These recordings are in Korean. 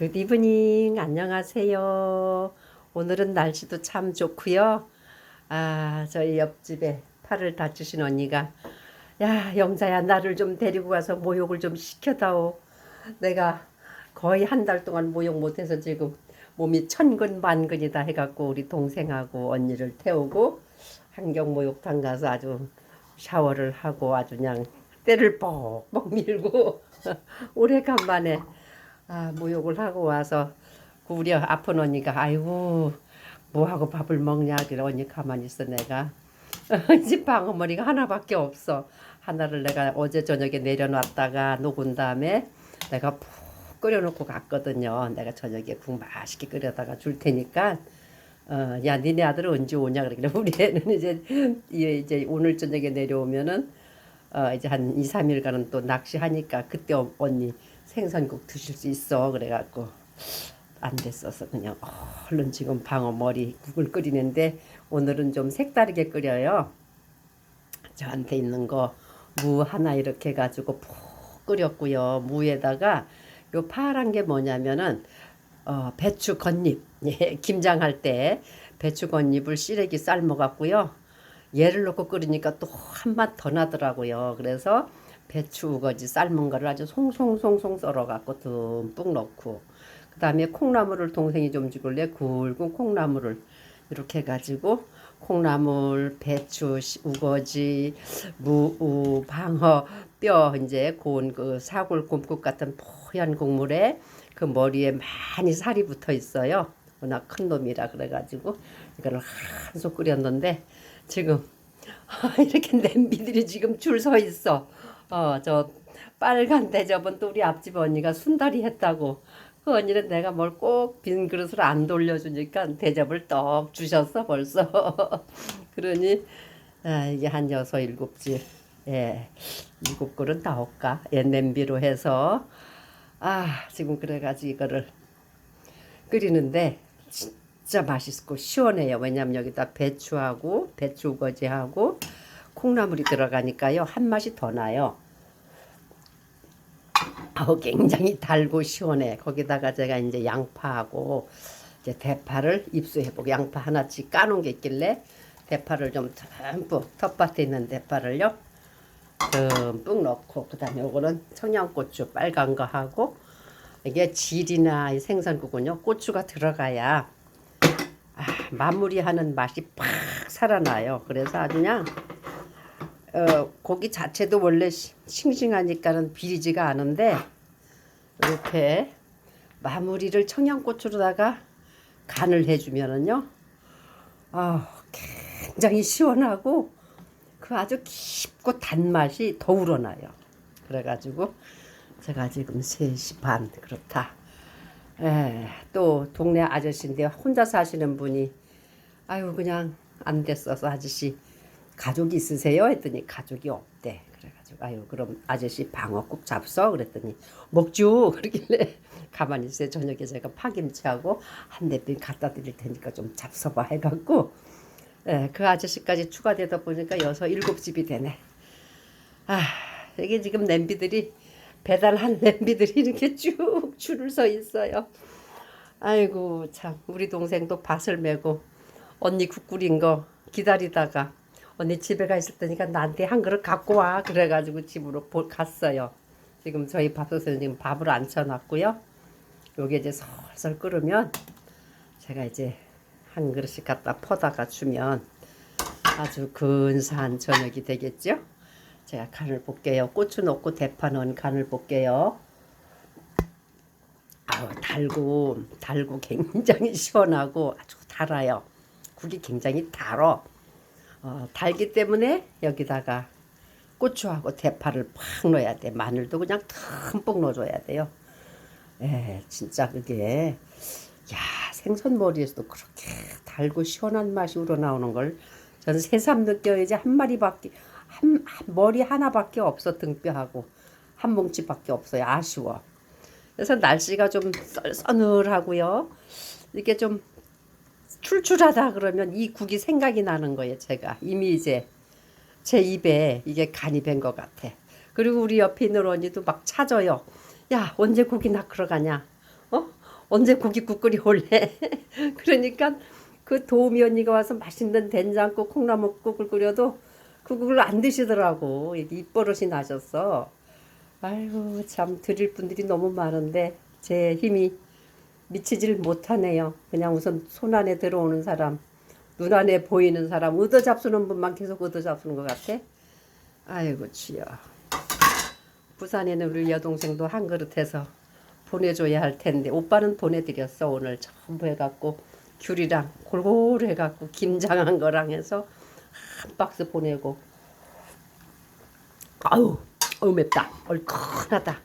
굿 이브닝 안녕하세요. 오늘은 날씨도 참 좋고요. 아 저희 옆집에 팔을 다치신 언니가 야 영자야 나를 좀 데리고 가서 모욕을 좀 시켜다오. 내가 거의 한 달 동안 모욕 못해서 지금 몸이 천근 만근이다 해갖고 우리 동생하고 언니를 태우고 한경 목욕탕 가서 아주 샤워를 하고 아주 그냥 때를 뻑뻑 밀고 오래간만에 아, 모욕을 하고 와서 그 우리 아픈 언니가 아이고 뭐하고 밥을 먹냐? 그래 언니 가만히 있어 내가. 집 방어머리가 하나밖에 없어. 하나를 내가 어제 저녁에 내려놨다가 녹은 다음에 내가 푹 끓여놓고 갔거든요. 내가 저녁에 국 맛있게 끓여다가 줄 테니까. 어, 야 니네 아들은 언제 오냐? 그래 우리 애는 이제 이- 이제 오늘 저녁에 내려오면은 어, 이제 한 2, 3일간은 또 낚시하니까 그때 어- 언니 생선국 드실 수 있어 그래갖고 안 됐어서 그냥 얼른 지금 방어 머리 국을 끓이는데 오늘은 좀 색다르게 끓여요. 저한테 있는 거 무 하나 이렇게 해가지고 푹 끓였고요. 무에다가 요 파란 게 뭐냐면은 어, 배추 겉잎 예, 김장할 때 배추 겉잎을 시래기 삶아갖고요. 얘를 넣고 끓이니까 또 한 맛 더 나더라고요. 그래서 배추 우거지 삶은 거를 아주 송송송송 썰어갖고 듬뿍 넣고 그 다음에 콩나물을 동생이 좀 주길래 굵은 콩나물을 이렇게 해가지고 콩나물, 배추, 시- 우거지, 무, 우, 방어, 뼈 이제 고운 그 사골 곰국 같은 뽀얀 국물에 그 머리에 많이 살이 붙어 있어요. 워낙 큰 놈이라 그래가지고 이거를 한솥 끓였는데 지금 이렇게 냄비들이 지금 줄 서 있어. 어, 저 빨간 대접은 또 우리 앞집 언니가 순다리 했다고. 그 언니는 내가 뭘 꼭 빈 그릇을 안 돌려주니까 대접을 떡 주셨어 벌써. 그러니 아, 이게 한 여섯 일곱 집, 예, 일곱 그릇 나올까? 예, 냄비로 해서 아 지금 그래가지고 이거를 끓이는데 진짜 맛있고 시원해요. 왜냐면 여기다 배추하고 배추 우거지하고 콩나물이 들어가니까요 한 맛이 더 나요. 아우 굉장히 달고 시원해. 거기다가 제가 이제 양파하고 이제 대파를 입수해보고 양파 하나씩 까놓은 게 있길래 대파를 좀 듬뿍 텃밭에 있는 대파를요 듬뿍 넣고 그다음에 요거는 청양고추 빨간 거 하고 이게 질이나 이 생선국은요 고추가 들어가야 아, 마무리하는 맛이 팍 살아나요. 그래서 아주 그냥 어, 고기 자체도 원래 시- 싱싱하니까는 비리지가 않은데 이렇게 마무리를 청양고추로다가 간을 해주면은요, 아 굉장히 시원하고 그 아주 깊고 단맛이 더 우러나요. 그래가지고 제가 지금 3시 반 그렇다. 에, 또 동네 아저씨인데 혼자 사시는 분이 아유 그냥 안 됐어서 아저씨 가족이 있으세요? 했더니 가족이 없대. 그래가지고 아유 그럼 아저씨 방어국 잡숴 그랬더니 먹죠. 그러길래 가만히 있어요. 저녁에 제가 파김치하고 한 대병 갖다 드릴 테니까 좀 잡숴봐 해갖고 예, 그 아저씨까지 추가되다 보니까 여섯 일곱 집이 되네. 아 이게 지금 냄비들이 배달한 냄비들이 이렇게 쭉 줄을 서 있어요. 아이고 참 우리 동생도 밭을 메고 언니 국 끓인 거 기다리다가 언니 집에 가 있을 테니까 나한테 한 그릇 갖고 와 그래가지고 집으로 보- 갔어요. 지금 저희 밥솥에 지금 밥을 안 쳐놨고요. 요게 이제 설설 끓으면 제가 이제 한 그릇씩 갖다 퍼다가 주면 아주 근사한 저녁이 되겠죠. 제가 간을 볼게요. 고추 넣고 대파 넣은 간을 볼게요. 아우 달고 달고 굉장히 시원하고 아주 달아요. 국이 굉장히 달어. 어, 달기 때문에 여기다가 고추하고 대파를 팍 넣어야 돼. 마늘도 그냥 듬뿍 넣어줘야 돼요. 예, 진짜 그게 야 생선 머리에서도 그렇게 달고 시원한 맛이 우러나오는 걸 저는 새삼 느껴야지 한 마리밖에 한, 한 머리 하나밖에 없어 등뼈하고 한 뭉치밖에 없어요. 아쉬워. 그래서 날씨가 좀 썰- 서늘하고요. 이게 좀 출출하다 그러면 이 국이 생각이 나는 거예요. 제가 이미 이제 제 입에 이게 간이 밴것 같아. 그리고 우리 옆에 있는 언니도 막 찾아요. 야 언제 고기 낚으러 가냐? 어? 언제 고깃국 끓이 올래? 그러니까 그 도우미 언니가 와서 맛있는 된장국 콩나물국을 끓여도 그 국을 안 드시더라고. 입버릇이 나셨어. 아이고 참 드릴 분들이 너무 많은데 제 힘이 미치질 못하네요. 그냥 우선 손 안에 들어오는 사람, 눈 안에 보이는 사람, 얻어 잡수는 분만 계속 얻어 잡수는 것 같아. 아이고 주여. 부산에 는 우리 여동생도 한 그릇 해서 보내줘야 할 텐데 오빠는 보내드렸어 오늘 전부 해갖고 귤이랑 골고루 해갖고 김장한 거랑 해서 한 박스 보내고 아우 어우 맵다 얼큰하다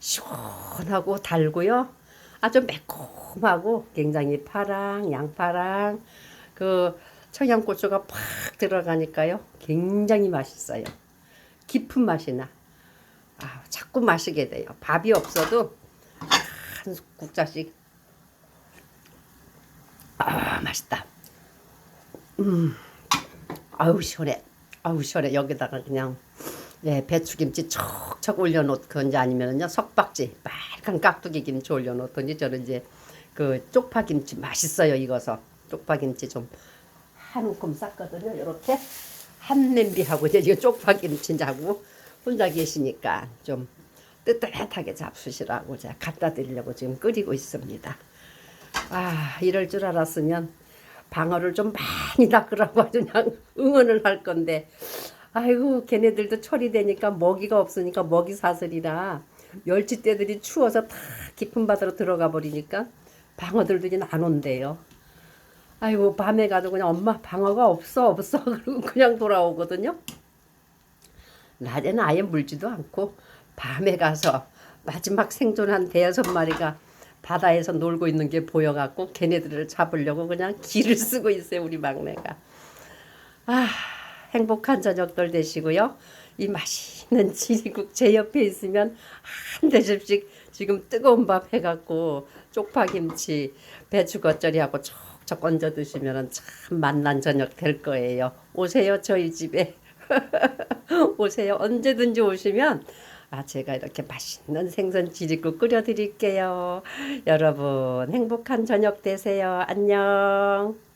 시원하고 달고요 아주 매콤하고 굉장히 파랑 양파랑 그 청양고추가 팍 들어가니까요. 굉장히 맛있어요. 깊은 맛이 나. 아, 자꾸 마시게 돼요. 밥이 없어도 한 국자씩. 아 맛있다. 음. 아우 시원해. 아우 시원해. 여기다가 그냥 예 배추김치 척척 올려놓던지 아니면은요 석박지 빨간 깍두기 김치 올려놓던지 저는 이제 그 쪽파 김치 맛있어요 익어서 쪽파 김치 좀 한 움큼 쌌거든요 이렇게 한 냄비하고 이제 이거 쪽파 김치 하고 혼자 계시니까 좀 뜨뜻하게 잡수시라고 제가 갖다 드리려고 지금 끓이고 있습니다. 아 이럴 줄 알았으면 방어를 좀 많이 닦으라고 그냥 응원을 할 건데 아이고 걔네들도 철이 되니까 먹이가 없으니까 먹이 사슬이라 멸치떼들이 추워서 다 깊은 바다로 들어가 버리니까 방어들도 이제 안 온대요. 아이고 밤에 가도 그냥 엄마 방어가 없어 없어 그러고 그냥 돌아오거든요. 낮에는 아예 물지도 않고 밤에 가서 마지막 생존한 대여섯 마리가 바다에서 놀고 있는 게 보여갖고 걔네들을 잡으려고 그냥 기를 쓰고 있어요 우리 막내가 아 행복한 저녁들 되시고요 이 맛있는 지리국 제 옆에 있으면 한 대접씩 지금 뜨거운 밥 해갖고 쪽파김치 배추 겉절이하고 척척 얹어 드시면 참 맛난 저녁 될 거예요 오세요 저희 집에 오세요. 언제든지 오시면 아 제가 이렇게 맛있는 생선 지리국 끓여 드릴게요. 여러분 행복한 저녁 되세요. 안녕.